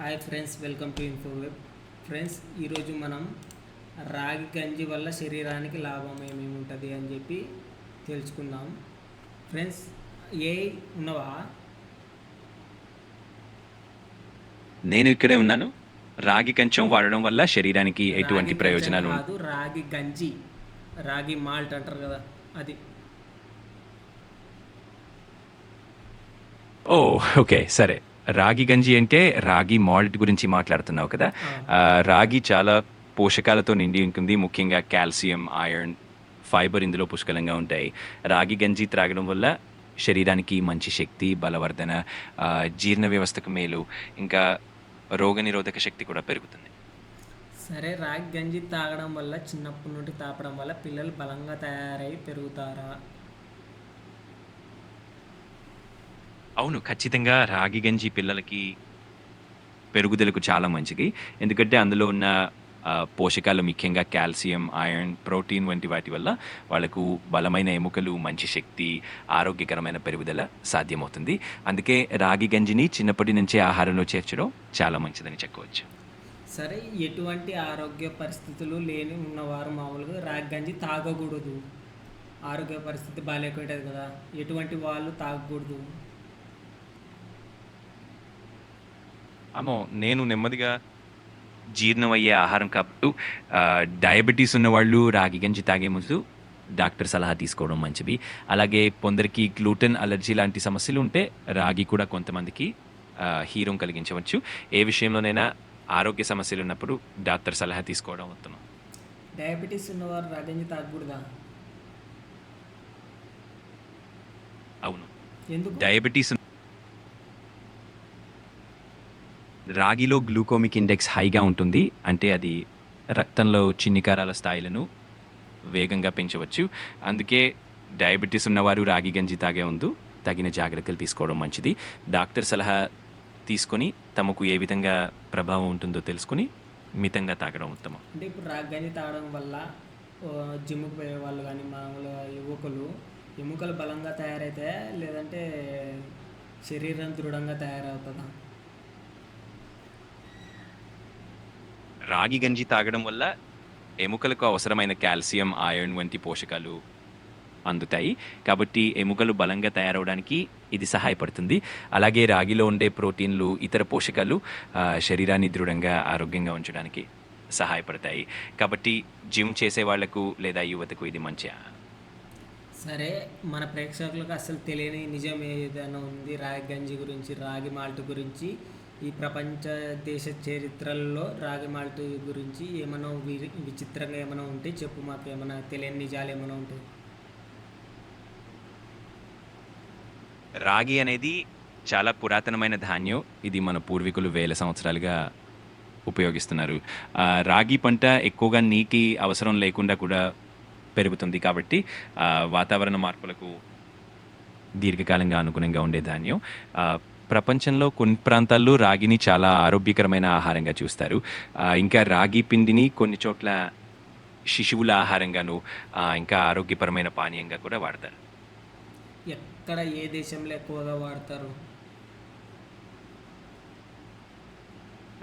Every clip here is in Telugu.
Hi friends welcome to info web friends ఈరోజు మనం రాగి గంజి వల్ల శరీరానికి లాభం ఏమేమి ఉంటుంది అని చెప్పి తెలుసుకుందాం. ఫ్రెండ్స్ ఏ ఉన్నవా? నేను ఇక్కడే ఉన్నాను. రాగి కంచం వాడడం వల్ల శరీరానికి ఎటువంటి ప్రయోజనాలు కాదు రాగి గంజి. రాగి మాల్ట్ అంటారు కదా అది. ఓ ఓకే సరే. రాగి గంజి అంటే రాగి మాల్ట్ గురించి మాట్లాడుతున్నావు కదా. రాగి చాలా పోషకాలతో నిండి ఉంటుంది. ముఖ్యంగా కాల్షియం ఐరన్ ఫైబర్ ఇందులో పుష్కలంగా ఉంటాయి. రాగి గంజి త్రాగడం వల్ల శరీరానికి మంచి శక్తి బలవర్ధన జీర్ణ వ్యవస్థకు మేలు ఇంకా రోగనిరోధక శక్తి కూడా పెరుగుతుంది. సరే రాగి గంజి తాగడం వల్ల చిన్నప్పటి నుండి తాపడం వల్ల పిల్లలు బలంగా తయారై పెరుగుతారా? అవును ఖచ్చితంగా రాగి గంజి పిల్లలకి పెరుగుదలకు చాలా మంచిది. ఎందుకంటే అందులో ఉన్న ఆ, పోషకాలు ముఖ్యంగా కాల్షియం ఐరన్ ప్రోటీన్ వంటి వాటి వల్ల వాళ్ళకు బలమైన ఎముకలు మంచి శక్తి ఆరోగ్యకరమైన పెరుగుదల సాధ్యమవుతుంది. అందుకే రాగి గంజిని చిన్నప్పటి నుంచే ఆహారంలో చేర్చడం చాలా మంచిదని చెప్పుకోవచ్చు సరే ఎటువంటి ఆరోగ్య పరిస్థితులు లేని ఉన్నవారు మామూలుగా రాగి గంజి తాగకూడదు. ఆరోగ్య పరిస్థితి బాగాలేకుంటుంది కదా. ఎటువంటి వాళ్ళు తాగకూడదు. అమ్మో నేను నెమ్మదిగా జీర్ణమయ్యే ఆహారం కాబట్టి డయాబెటీస్ ఉన్న వాళ్ళు రాగి గంజి తాగే ముందు డాక్టర్ సలహా తీసుకోవడం మంచిది. అలాగే కొందరికి గ్లూటెన్ అలర్జీ లాంటి సమస్యలు ఉంటే రాగి కూడా కొంతమందికి హీరం కలిగించవచ్చు. ఏ విషయంలోనైనా ఆరోగ్య సమస్యలు ఉన్నప్పుడు డాక్టర్ సలహా తీసుకోవడం ఉత్తమం. డయాబెటీస్ ఉన్నవారు రాగి గంజి తాగకూడదా? అవును. ఎందుకు? డయాబెటీస్ రాగిలో గ్లూకోమిక్ ఇండెక్స్ హైగా ఉంటుంది. అంటే అది రక్తంలో చిన్నికారాల స్థాయిలను వేగంగా పెంచవచ్చు. అందుకే డయాబెటీస్ ఉన్నవారు రాగి గంజి తాగే ముందు తగిన జాగ్రత్తలు తీసుకోవడం మంచిది. డాక్టర్ సలహా తీసుకొని తమకు ఏ విధంగా ప్రభావం ఉంటుందో తెలుసుకుని మితంగా తాగడం ఉత్తమం. అంటే ఇప్పుడు రాగి గంజి తాగడం వల్ల జిమ్కి పోయే వాళ్ళు కానీ మామూలుగా యువకులు ఎముకలు బలంగా తయారైతే లేదంటే శరీరం దృఢంగా తయారవుతుందా? రాగి గంజి తాగడం వల్ల ఎముకలకు అవసరమైన కాల్షియం ఐరన్ వంటి పోషకాలు అందుతాయి. కాబట్టి ఎముకలు బలంగా తయారవడానికి ఇది సహాయపడుతుంది. అలాగే రాగిలో ఉండే ప్రోటీన్లు ఇతర పోషకాలు శరీరాన్ని దృఢంగా ఆరోగ్యంగా ఉంచడానికి సహాయపడతాయి. కాబట్టి జిమ్ చేసే వాళ్ళకు లేదా యువతకు ఇది మంచి సరే మన ప్రేక్షకులకు అసలు తెలియని నిజం ఏదైనా ఉంది? రాగి గంజి గురించి రాగి మాల్ట్ గురించి. ఈ ప్రపంచ దేశ చరిత్రల్లో రాగిమాల్టి గురించి ఏమైనా విచిత్రంగా ఏమైనా ఉంటే చెప్పు మాకు ఏమైనా తెలియని నిజాలు ఏమైనా ఉంటాయి రాగి అనేది చాలా పురాతనమైన ధాన్యం. ఇది మన పూర్వీకులు వేల సంవత్సరాలుగా ఉపయోగిస్తున్నారు. రాగి పంట ఎక్కువగా నీటి అవసరం లేకుండా కూడా పెరుగుతుంది కాబట్టి వాతావరణ మార్పులకు దీర్ఘకాలంగా అనుగుణంగా ఉండే ధాన్యం. ప్రపంచంలో కొన్ని ప్రాంతాల్లో రాగిని చాలా ఆరోగ్యకరమైన ఆహారంగా చూస్తారు. ఇంకా రాగి పిండిని కొన్ని చోట్ల శిశువుల ఆహారంగాను ఇంకా ఆరోగ్యపరమైన పానీయంగా కూడా వాడతారు. ఎక్కడ ఏ దేశంలో ఎక్కువగా వాడతారు?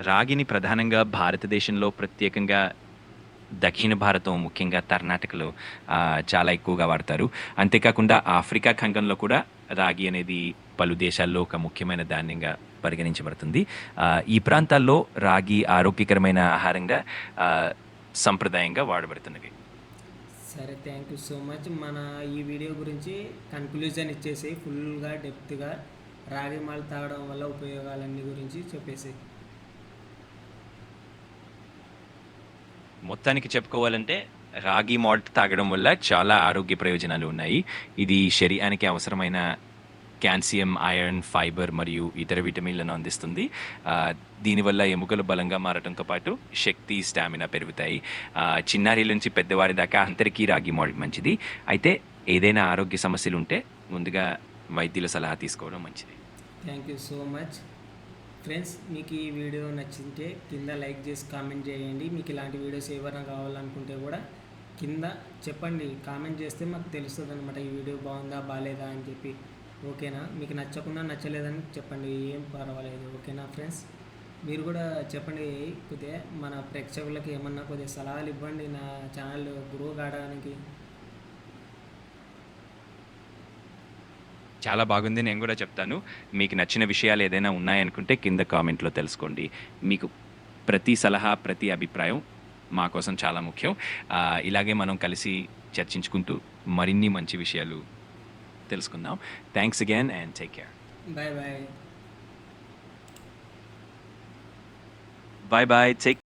రాగిని ప్రధానంగా భారతదేశంలో ప్రత్యేకంగా దక్షిణ భారతం ముఖ్యంగా కర్ణాటకలో చాలా ఎక్కువగా వాడతారు. అంతేకాకుండా ఆఫ్రికా ఖండంలో కూడా రాగి అనేది పలు దేశాల్లో ఒక ముఖ్యమైన ధాన్యంగా పరిగణించబడుతుంది. ఈ ప్రాంతాల్లో రాగి ఆరోగ్యకరమైన ఆహారంగా సంప్రదాయంగా వాడబడుతున్నది సరే థ్యాంక్ యూ సో మచ్ మన ఈ వీడియో గురించి కన్క్లూజన్ ఇచ్చేసి ఫుల్గా డెప్త్గా రాగి మాల్ తాగడం వల్ల ఉపయోగాలన్నీ గురించి చెప్పేసి మొత్తానికి చెప్పుకోవాలంటే రాగి మాల్ట్ తాగడం వల్ల చాలా ఆరోగ్య ప్రయోజనాలు ఉన్నాయి. ఇది శరీరానికి అవసరమైన కాల్షియం ఐరన్ ఫైబర్ మరియు ఇతర విటమిన్లను అందిస్తుంది. దీనివల్ల ఎముకలు బలంగా మారడంతో పాటు శక్తి స్టామినా పెరుగుతాయి. చిన్నారి నుంచి పెద్దవారి దాకా అందరికీ రాగి మాల్ట్ మంచిది. అయితే ఏదైనా ఆరోగ్య సమస్యలు ఉంటే ముందుగా వైద్యుల సలహా తీసుకోవడం మంచిది. Thank you so much friends మీకు ఈ వీడియో నచ్చింటే కింద లైక్ చేసి కామెంట్ చేయండి. మీకు ఇలాంటి వీడియోస్ ఏమైనా కావాలనుకుంటే కూడా కింద చెప్పండి. కామెంట్ చేస్తే మాకు తెలుస్తుంది అనమాట ఈ వీడియో బాగుందా బాగాలేదా అని చెప్పి. ఓకేనా? మీకు నచ్చకుండా నచ్చలేదని చెప్పండి. ఏం పర్వాలేదు. ఓకేనా ఫ్రెండ్స్? మీరు కూడా చెప్పండి కొద్దిగా. మన ప్రేక్షకులకి ఏమన్నా కొద్దిగా సలహాలు ఇవ్వండి నా ఛానల్ గ్రో కావడానికి. చాలా బాగుంది. నేను కూడా చెప్తాను. మీకు నచ్చిన విషయాలు ఏదైనా ఉన్నాయనుకుంటే కింద కామెంట్లో తెలుసుకోండి. మీకు ప్రతి సలహా ప్రతి అభిప్రాయం మా కోసం చాలా ముఖ్యం. ఇలాగే మనం కలిసి చర్చించుకుంటూ మరిన్ని మంచి విషయాలు తెలుసుకుందాం thanks again and take care bye bye bye bye take